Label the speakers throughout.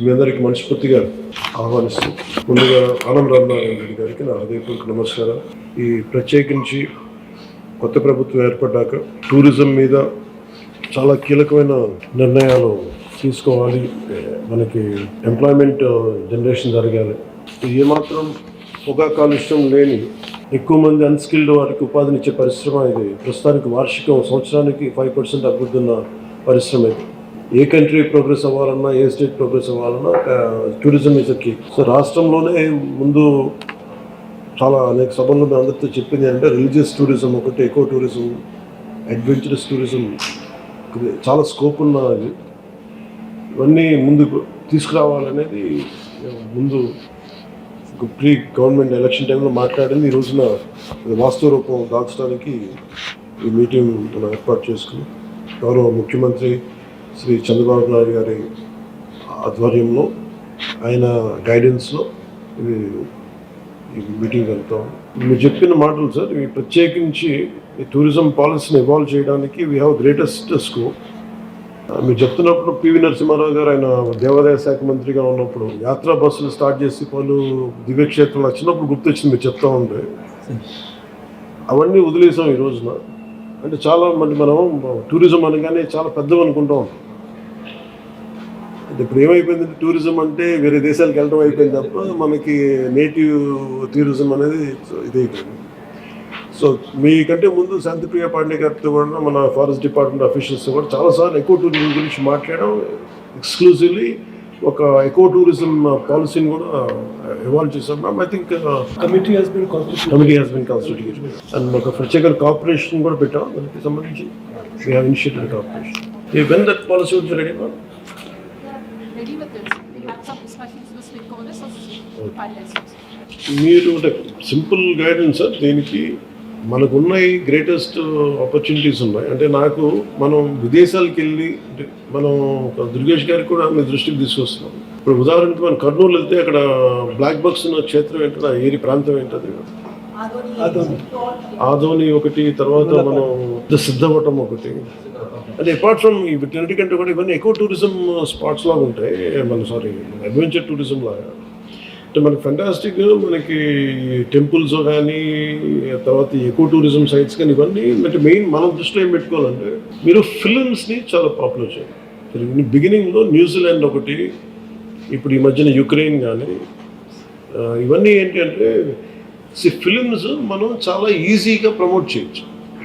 Speaker 1: మీ అందరికి మనస్ఫూర్తిగా ఆహ్వానిస్తూ ముందుగా ఆనం రామనారాయణ గారికి నా హృదయపూర్వక నమస్కారం ఈ ప్రత్యేకించి కొత్త ప్రభుత్వం ఏర్పడ్డాక టూరిజం మీద చాలా కీలకమైన నిర్ణయాలు తీసుకోవాలి. మనకి ఎంప్లాయ్మెంట్ జనరేషన్ జరగాలి. ఏమాత్రం పొగా కాలుష్యం లేని ఎక్కువ మంది అన్స్కిల్డ్ వారికి ఉపాధినిచ్చే పరిశ్రమ ఇది. ప్రస్తుతానికి వార్షికం సంవత్సరానికి ఫైవ్ పర్సెంట్ అభివృద్ధి ఉన్న పరిశ్రమ ఇది. ఏ కంట్రీ ప్రోగ్రెస్ అవ్వాలన్నా ఏ స్టేట్ ప్రోగ్రెస్ అవ్వాలన్నా టూరిజం ఇస్ కీ సో రాష్ట్రంలోనే ముందు చాలా అనేక సభల్లో మేము అందరితో చెప్పింది అంటే రిలీజియస్ టూరిజం ఒకటి ఎకో టూరిజం అడ్వెంచరస్ టూరిజం చాలా స్కోప్ ఉన్నది ఇవన్నీ ముందుకు తీసుకురావాలనేది ముందు ప్రీ గవర్నమెంట్ ఎలక్షన్ టైంలో మాట్లాడింది. ఈ రోజున వాస్తవ రూపం దాల్చడానికి ఈ మీటింగ్ మనం ఏర్పాటు చేసుకుని గౌరవ ముఖ్యమంత్రి శ్రీ చంద్రబాబు నాయుడు గారి ఆధ్వర్యంలో ఆయన గైడెన్స్లో ఇది ఈ మీటింగ్ వెళ్తాం. మీరు చెప్పిన మాటలు సార్ ఇవి ప్రత్యేకించి ఈ టూరిజం పాలసీని ఇవాల్వ్ చేయడానికి వీ హ్యావ్ గ్రేటెస్ట్ స్కోప్ మీరు చెప్తున్నప్పుడు పివి నరసింహారావు గారు ఆయన దేవాదాయ శాఖ మంత్రిగా ఉన్నప్పుడు యాత్రా బస్సులు స్టార్ట్ చేసి పలు దివ్యక్షేత్రాలు వచ్చినప్పుడు గుర్తొచ్చింది మీరు చెప్తా ఉంటే. అవన్నీ వదిలేసాం ఈ రోజున. అంటే చాలా మంది మనం టూరిజం అనగానే చాలా పెద్దవి అనుకుంటా ఉంటాం. ఇప్పుడు ఏమైపోయిందంటే టూరిజం అంటే వేరే దేశాలకు వెళ్ళడం అయిపోయింది తప్ప మనకి నేటివ్ టూరిజం అనేది ఇది అయిపోయింది. సో మీకంటే ముందు శాంతిప్రియ పాండే గారితో కూడా మన ఫారెస్ట్ డిపార్ట్మెంట్ అఫీషియల్స్ కూడా చాలాసార్లు ఎకో టూరిజం గురించి మాట్లాడడం ఎక్స్క్లూజివ్లీ ఒక ఎకో టూరిజం పాలసీని కూడా ఇవాల్వ్ చేశాం ma'am I think
Speaker 2: has been constituted.
Speaker 1: Committee has been constituted and ఒక ప్రత్యేక కార్పొరేషన్ కూడా పెట్టాం. దానికి సంబంధించి వీ హ్యావ్ ఇనిషియేటెడ్ కార్పొరేషన్ ఈ వెన్ దట్ పాలసీ వచ్చి రెడీ మ్యామ్ మీరు అంటే సింపుల్ గైడెన్స్ సార్ దీనికి మనకున్న ఈ గ్రేటెస్ట్ ఆపర్చునిటీస్ ఉన్నాయి. అంటే నాకు మనం విదేశాలకు వెళ్ళి అంటే మనం ఒక దుర్గేష్ గారికి కూడా మీ దృష్టికి తీసుకొస్తున్నాం. ఇప్పుడు ఉదాహరణకి మనం కర్నూలు వెళ్తే అక్కడ బ్లాక్ బాక్స్ ఉన్న క్షేత్రం ఏంటో ఏరి ప్రాంతం ఏంటది. ఆదోని. ఒకటి తర్వాత మనం సిద్ధవటం ఒకటి. అంటే అపార్ట్ ఫ్రమ్ వీటన్నిటికంటే కూడా ఇవన్నీ ఎక్కువ టూరిజం స్పాట్స్ uh, లాగా ఉంటాయి. మన సారీ అడ్వెంచర్ టూరిజం లాగా. అంటే మనకి ఫెంటాస్టిక్ మనకి టెంపుల్స్ కానీ తర్వాత ఎక్కువ టూరిజం సైట్స్ కానీ ఇవన్నీ అంటే మెయిన్ మనం దృష్టిలో ఏం పెట్టుకోవాలంటే మీరు ఫిలిమ్స్ని చాలా పాపులర్ చేయాలి. బిగినింగ్లో న్యూజిలాండ్ ఒకటి ఇప్పుడు ఈ మధ్యన యుక్రెయిన్ కానీ ఇవన్నీ ఏంటి అంటే సి ఫిలిమ్స్ మనం చాలా ఈజీగా ప్రమోట్ చేయొచ్చు.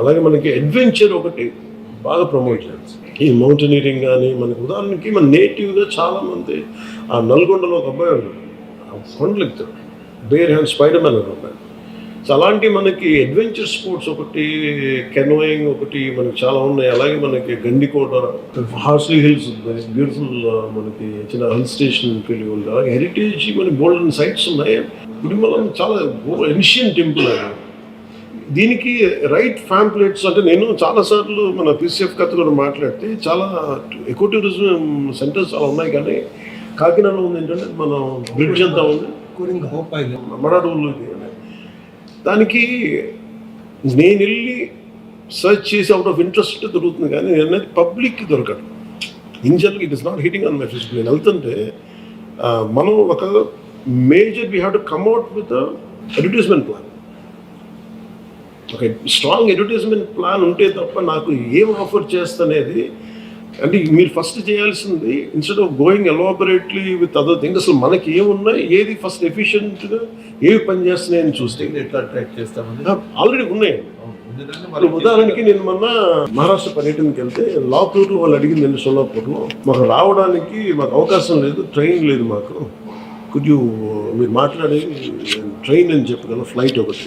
Speaker 1: అలాగే మనకి అడ్వెంచర్ ఒకటి బాగా ప్రమోట్ చేయాలి. ఈ మౌంటైనీరింగ్ కానీ మనకి ఉదాహరణకి మన నేటివ్గా చాలామంది ఆ నల్గొండలో ఒక అబ్బాయి ఉన్నాడు కొండలు ఎక్కుతాడు బేర్ హ్యాండ్ స్పైడర్ మ్యాన్ ఒక అబ్బాయి సో అలాంటి మనకి అడ్వెంచర్ స్పోర్ట్స్ ఒకటి కెనోయింగ్ ఒకటి మనకి చాలా ఉన్నాయి. అలాగే మనకి గండికోట హార్స్లీ హిల్స్ బ్యూటిఫుల్ మనకి చిన్న హిల్ స్టేషన్ ఫీల్ ఉంది. అలాగే హెరిటేజ్ మనకి గోల్డెన్ సైట్స్ ఉన్నాయి. గుడిమలం చాలా ఎన్షియన్ టెంపుల్ అది. దీనికి రైట్ ఫ్యాంప్లెట్స్ అంటే నేను చాలాసార్లు మన పీసీఎఫ్ కథ కూడా మాట్లాడితే చాలా ఎకో టూరిజం సెంటర్స్ చాలా ఉన్నాయి కానీ కాకినాడలో ఉంది ఏంటంటే మనం బ్రిడ్జ్ అంతా ఉంది. మరాఠోళ్ళకి దానికి నేను వెళ్ళి సర్చ్ చేసి అవుట్ ఆఫ్ ఇంట్రెస్ట్ దొరుకుతుంది కానీ నేను అనేది పబ్లిక్కి దొరకదు. In general it is not hitting on my నేను వెళ్తుంటే మనం ఒక major we have to come at with advertisement plan ఒక స్ట్రాంగ్ అడ్వర్టైజ్మెంట్ ప్లాన్ ఉంటే తప్ప నాకు ఏం ఆఫర్ చేస్తనేది. అంటే మీరు ఫస్ట్ చేయాల్సింది instead of going elaborately with other thing అసలు మనకి ఏమున్నాయి ఏది ఫస్ట్ ఎఫిషియెంట్గా ఏవి పని చేస్తున్నాయని చూస్తే.
Speaker 3: ఎట్లా ట్రాక్ చేస్తామని
Speaker 1: ఆల్రెడీ ఉన్నాయి. ఉదాహరణకి నేను మొన్న మహారాష్ట్ర పర్యటనకి వెళ్తే లాతూర్లో వాళ్ళు అడిగింది నేను సోలాపూర్లో? మాకు రావడానికి మాకు అవకాశం లేదు ట్రైన్ లేదు మాకు. కుడ్ యూ మీరు మాట్లాడేది ట్రైన్ అని చెప్పగల ఫ్లైట్ ఒకటి.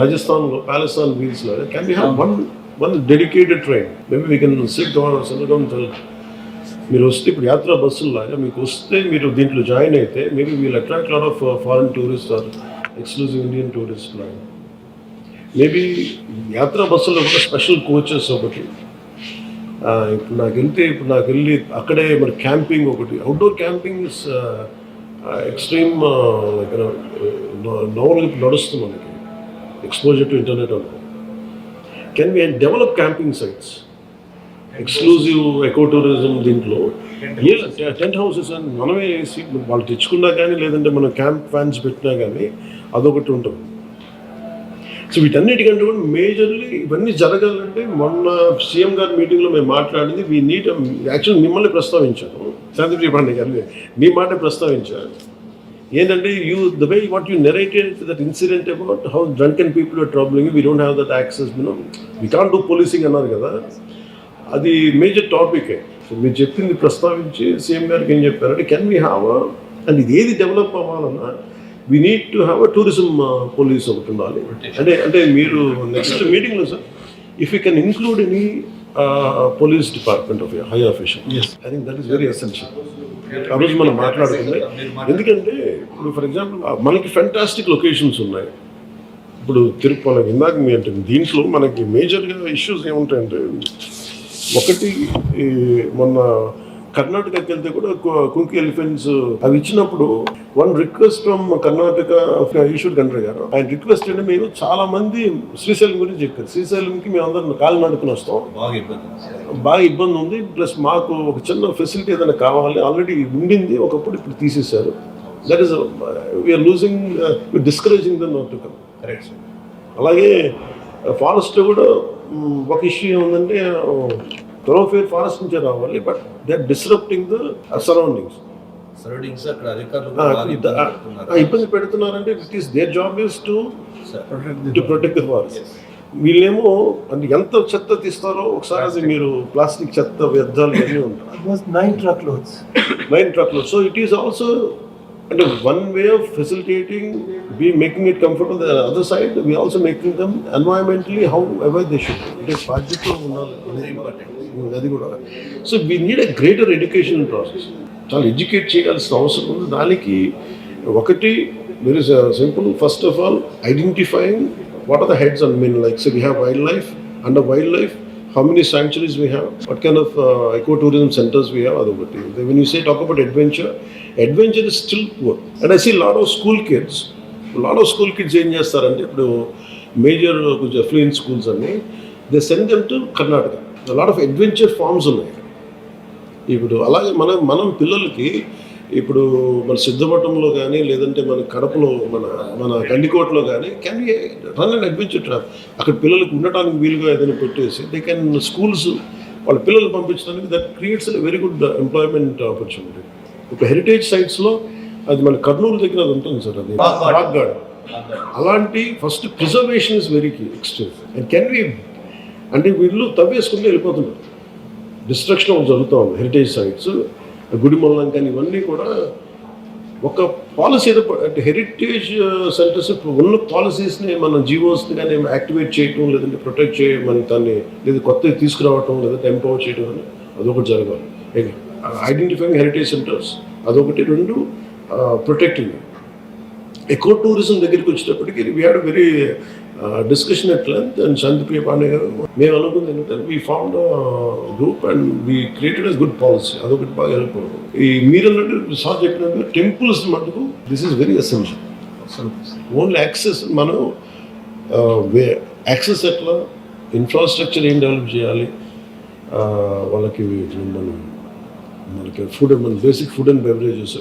Speaker 1: రాజస్థాన్లో ప్యాలెస్తాన్ వీల్స్ లాగా can be have one one dedicated train maybe we can sit down set down మీరు వస్తే ఇప్పుడు యాత్రా బస్సుల్లాగా మీకు వస్తే మీరు దీంట్లో జాయిన్ అయితే maybe we'll attract lot of foreign tourist or exclusive Indian tourist లాగా మేబీ యాత్రా బస్సులో కూడా స్పెషల్ కోచెస్ ఒకటి. ఇప్పుడు నాకు వెళ్తే ఇప్పుడు నాకు వెళ్ళి అక్కడే మరి క్యాంపింగ్ ఒకటి. అవుట్డోర్ క్యాంపింగ్ ఎక్స్ట్రీమ్ నోవల్ నడుస్తుంది మనకి. ఎక్స్పోజర్ టు ఇంటర్నెట్ అనుకో can we develop camping sites exclusive ecotourism దీంట్లో? టెంట్ హౌసెస్ అని మనమే వేసి వాళ్ళు తెచ్చుకున్నా కానీ లేదంటే మనం క్యాంప్ ఫ్యాన్స్ పెట్టినా కానీ అదొకటి ఉంటుంది. సో వీటన్నిటికంటే కూడా మేజర్లీ ఇవన్నీ జరగాలంటే మొన్న సీఎం గారి మీటింగ్లో మేము మాట్లాడింది వీ నీట్ యాక్చువల్ మిమ్మల్ని ప్రస్తావించాను. శాంతిప్రియ పాండే గారిని మీ మాట ప్రస్తావించారు. ఏంటంటే you the way what you narrated that incident about how drunk and people are troubling we don't have that access minimum we can't do policing అన్నారు కదా. అది మేజర్ టాపికే సో మీరు చెప్పింది ప్రస్తావించి సీఎం గారికి ఏం చెప్పారంటే కెన్ వీ హ్యావ్ అండ్ ఇది ఏది డెవలప్ అవ్వాలన్నా we need to have a tourism police ఒకటి ఉండాలి. అంటే అంటే మీరు నెక్స్ట్ మీటింగ్లో sir if you can include any police department of high official I think that is very essential ఆ రోజు మనం మాట్లాడుకుంది ఎందుకంటే ఇప్పుడు ఫర్ ఎగ్జాంపుల్ మనకి ఫెంటాస్టిక్ లొకేషన్స్ ఉన్నాయి. ఇప్పుడు తిరుపతి ఇందాక మీ అంటే దీంట్లో మనకి మేజర్గా ఇష్యూస్ ఏముంటాయంటే ఒకటి మొన్న కర్ణాటకకి వెళ్తే కూడా కుంకి ఎలిఫెంట్స్ అవి ఇచ్చినప్పుడు one request from Karnataka Eshwar Khandre garu ఆయన రిక్వెస్ట్ అంటే మీరు చాలా మంది శ్రీశైలం గురించి చెప్పారు. శ్రీశైలంకి మేము అందరం కాలు నడుకుని వస్తాం.
Speaker 3: బాగా ఇబ్బంది
Speaker 1: బాగా ఇబ్బంది ఉంది. ప్లస్ మాకు ఒక చిన్న ఫెసిలిటీ ఏదైనా కావాలి. ఆల్రెడీ ఉండింది. ఒకప్పుడు ఇప్పుడు తీసేశారు. That is we're losing discouraging the not to come
Speaker 3: correct
Speaker 1: అలాగే ఫారెస్ట్ కూడా మ్, ఒక ఇష్యూ ఏముందంటే థొరోఫేర్ ఫారెస్ట్ నుంచే రావాలి but they are disrupting the surroundings
Speaker 3: surroundings అక్కడ అధికారులు ఇబ్బంది పడుతున్నారు.
Speaker 1: ఇబ్బంది పెడుతున్నారంటే it is their job is to. To protect the forest వీళ్ళేమో అంటే ఎంత చెత్త తీస్తారో ఒకసారి అది మీరు ప్లాస్టిక్ చెత్త వ్యర్థాలు ఇవన్నీ ఉంటాయి.
Speaker 2: Almost nine truckloads.
Speaker 1: Nine truckload so it is also అంటే one way of facilitating be making it comfortable the other side we also making them environmentally however they should అంటే బాధ్యతలో ఉండాలి అది కూడా so we need a greater education process చాలా educate చేయాల్సిన అవసరం ఉంది. దానికి ఒకటి very simple first of all identifying what are the heads and mean like so we have wild life and wild life how many sanctuaries we have, what kind of uh, ecotourism centers we have, అదొకటి when you say talk about adventure, adventure is still poor and I see lot of school kids lot of school kids ఏం చేస్తారంటే ఇప్పుడు major కొంచెం affluent schools అన్ని they send them to Karnataka lot of adventure farms ఉన్నాయి. ఇప్పుడు అలాగే మనం మనం పిల్లలకి ఇప్పుడు మన సిద్ధమఠంలో కానీ లేదంటే మన కడపలో మన మన గండికోటలో కానీ can be run and adventure trap అక్కడ పిల్లలకు ఉండటానికి వీలుగా ఏదైనా పెట్టేసి దే కెన్ స్కూల్స్ వాళ్ళ పిల్లలు పంపించడానికి that creates very good employment opportunity ఒక హెరిటేజ్ సైట్స్లో అది మన కర్నూలు దగ్గర అది ఉంటుంది సార్ అది.
Speaker 3: Rock garden.
Speaker 1: రాక్ గార్డెన్ అలాంటి first preservation is very key extreme and can we అంటే వీళ్ళు తవ్వేసుకుంటూ వెళ్ళిపోతున్నారు. డిస్ట్రక్షన్ జరుగుతూ ఉంది హెరిటేజ్ సైట్స్ గుడిమల్లం కానీ ఇవన్నీ కూడా ఒక పాలసీ ఏదో అంటే హెరిటేజ్ సెంటర్స్ ఇప్పుడు ఉన్న పాలసీస్ని మన జీవోస్ని కానీ యాక్టివేట్ చేయటం లేదంటే ప్రొటెక్ట్ చేయమని దాన్ని లేదా కొత్తవి తీసుకురావటం లేదంటే ఎంపవర్ చేయడం అని అదొకటి జరగాలి. ఐడెంటిఫైయింగ్ హెరిటేజ్ సెంటర్స్ అదొకటి రెండు ప్రొటెక్టింగ్ ఎక్కువ టూరిజం దగ్గరికి వచ్చేటప్పటికి we had very discussion at length and Shantipriya Pandey garu మేము అనుకుంది ఏంటంటే we found group and we created us good policy అదొకటి బాగా హెల్ప్ ఈ మీరు అన్నట్టు సార్ చెప్పినట్టు టెంపుల్స్ మటుకు this is very essential only access మనం వే యాక్సెస్ ఎట్లా ఇన్ఫ్రాస్ట్రక్చర్ ఏం డెవలప్ చేయాలి వాళ్ళకి మనం మనకి ఫుడ్ అండ్ మన basic food and beverages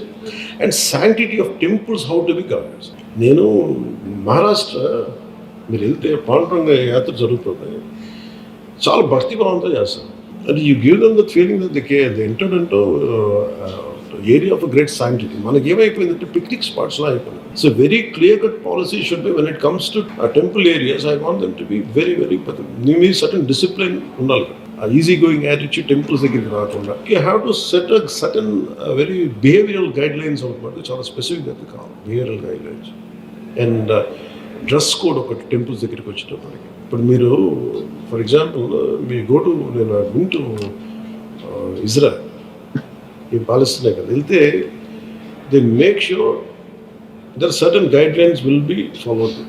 Speaker 1: and sanctity of temples how to be governance నేను మహారాష్ట్ర మీరు వెళ్తే పాండురంగ యాత్ర జరుగుతుంది. చాలా భక్తి భావంతో చేస్తాను అంటే you give them the feeling that the K the entered అంటూ ఏరియా ఆఫ్ గ్రేట్ శాంటిటీ మనకి ఏమైపోయిందంటే పిక్నిక్ స్పాట్స్లా అయిపోయింది. So very clear cut policy should be when it comes to temple areas I want them to be very very me certain discipline ఉండాలి ఆ easy going attitude temples దగ్గరికి రాకుండా. You have to set a certain very behavioural guide lines ఒకటి చాలా specific అయితే కావాలి. Behavioural guide lines and dress code ఒకటి temples దగ్గరికి వచ్చేటప్పటికి ఇప్పుడు మీరు for example me go to నేను వింటూ uh, ఇజ్రాయల్ ఈ పాలిస్తీనే కదా. వెళ్తే they make sure their certain guide lines will be followed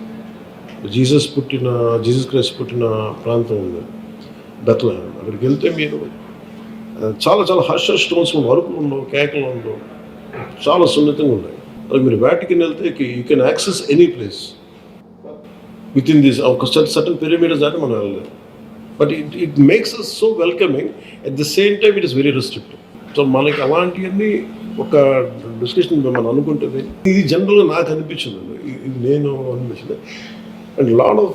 Speaker 1: Jesus పుట్టిన జీసస్ క్రైస్ట్ పుట్టిన ప్రాంతం ఉంది. బెత్లహేమ్ అక్కడికి వెళ్తే మీరు చాలా చాలా హర్ష స్టోన్స్ అరుపులు ఉండవు కేకలు ఉండవు చాలా సున్నితంగా ఉన్నాయి. అది మీరు వాటికి వెళ్తే you can access any place with in this ఒక సర్టన్ పిరమిడ్స్ దాటి మనం వెళ్ళలేదు but it it makes us so welcoming at the same time it is very restrict so మనకి అలాంటివన్నీ ఒక డిస్కషన్ మనం అనుకుంటుంది ఇది జనరల్గా నాకు అనిపించింది. ఇది నేను అనిపించింది. And lot of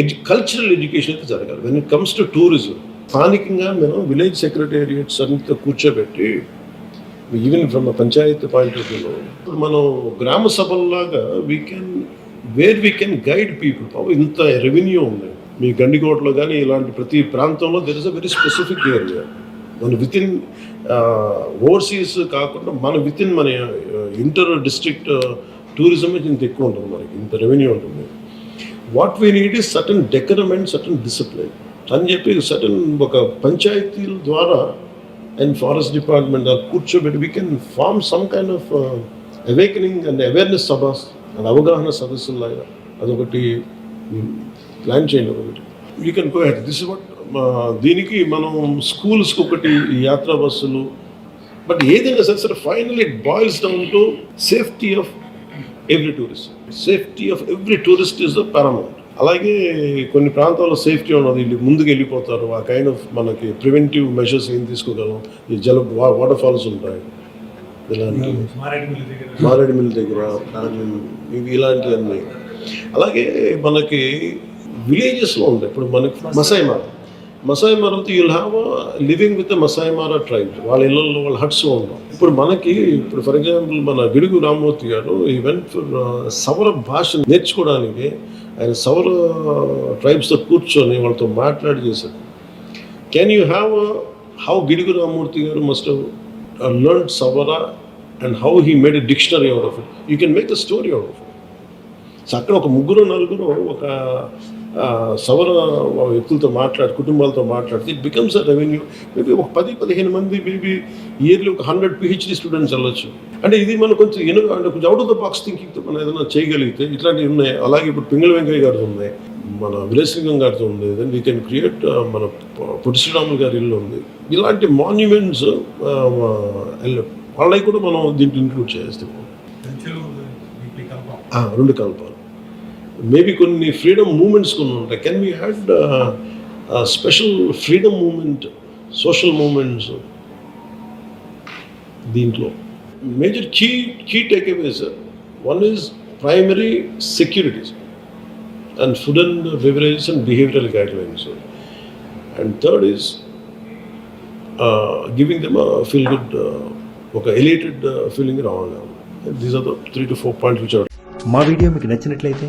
Speaker 1: edu cultural education అయితే జరగాలి. When it comes to tourism స్థానికంగా మనం విలేజ్ సెక్రటేరియట్స్ అంతా కూర్చోబెట్టి even from panchayat point of వ్యూలో ఇప్పుడు మనం గ్రామ సభల్లాగా we can where we can guide people పాపం ఇంత రెవెన్యూ ఉంది. మీ గండికోటలో కానీ ఇలాంటి ప్రతి ప్రాంతంలో there is a very specific area మన విత్ ఇన్ ఓవర్సీస్ కాకుండా మన విత్ ఇన్ మన ఇంటర్ డిస్ట్రిక్ట్ టూరిజం ఇంత ఎక్కువ ఉంటుంది మనకి. ఇంత రెవెన్యూ ఉంటుంది. What we need is certain decorum and certain discipline అని చెప్పి సటన్ ఒక పంచాయతీల ద్వారా అండ్ ఫారెస్ట్ డిపార్ట్మెంట్ కూర్చోబెట్టి we can form some kind of awakening and awareness సభాస్ and అవగాహన సదస్సులాగా అదొకటి ప్లాన్ చేయండి ఒకటి. You can go head this what దీనికి మనం స్కూల్స్కి ఒకటి యాత్రా బస్సులు. బట్ ఏదైనా సరే సరే final it boils down to safety of every tourist safety of every tourist is the paramount అలాగే కొన్ని ప్రాంతాల్లో సేఫ్టీ ఉన్నది. వీళ్ళు ముందుకు వెళ్ళిపోతారు. ఆ కైండ్ ఆఫ్ మనకి ప్రివెంటివ్ మెషర్స్ ఏం తీసుకోగలం? ఈ జల వాటర్ ఫాల్స్ ఉంటాయి. ఇలాంటి మారేడుమిల్లి దగ్గర. ఇవి ఇలాంటివన్నీ. అలాగే మనకి విలేజెస్లో ఉంటాయి. ఇప్పుడు మనకి Masai Mara Masai మారంతో you'll have living with Masai Mara tribe వాళ్ళ ఇళ్ళల్లో వాళ్ళ హట్స్ ఉంటాం. ఇప్పుడు మనకి ఇప్పుడు ఫర్ ఎగ్జాంపుల్ మన గిడుగు రామ్మూర్తి గారు ఈ ఫర్ uh, సవర భాష నేర్చుకోవడానికి ఆయన సవర uh, ట్రైబ్స్తో కూర్చొని వాళ్ళతో మాట్లాడి చేశారు. Can you have how Gidugu Rammurthy garu must learn uh, Savara and how he made a dictionary out of it you can make the story out of it so అక్కడ ఒక ముగ్గురు నలుగురు ఒక సవర వ్యక్తులతో మాట్లాడి కుటుంబాలతో మాట్లాడితే it becomes a revenue maybe ఒక పది పదిహేను మంది మేబీ ఇయర్లీ ఒక హండ్రెడ్ పిహెచ్డి స్టూడెంట్స్ వెళ్ళొచ్చు. అంటే ఇది మనం కొంచెం ఎను అంటే కొంచెం అవుట్ ఆఫ్ ద బాక్స్ థింకింగ్తో మనం ఏదైనా చేయగలిగితే ఇట్లాంటివి ఉన్నాయి. అలాగే ఇప్పుడు పింగళ వెంకయ్య గారితో ఉన్నాయి మన విలేసింగం గారితో ఉంది. దెన్ వీ కెన్ క్రియేట్ మన పొట్టి శ్రీరాములు గారి ఇల్లు ఉంది. ఇలాంటి మాన్యుమెంట్స్ వాళ్ళకి కూడా మనం దీంట్లో ఇంక్లూడ్ చేస్తాం రెండు కలపాలి. మేబీ కొన్ని ఫ్రీడమ్ మూమెంట్స్ కొన్ని ఉంటాయి. Can we had special freedom movement social movements దీంట్లో? Major key key takeaway sir one is primary securities and food and beverages and behavioural guidelines and third is giving them feel good ఒక elated feeling రావాలి. These are the three to four points which
Speaker 4: మా video మీకు నచ్చినట్లయితే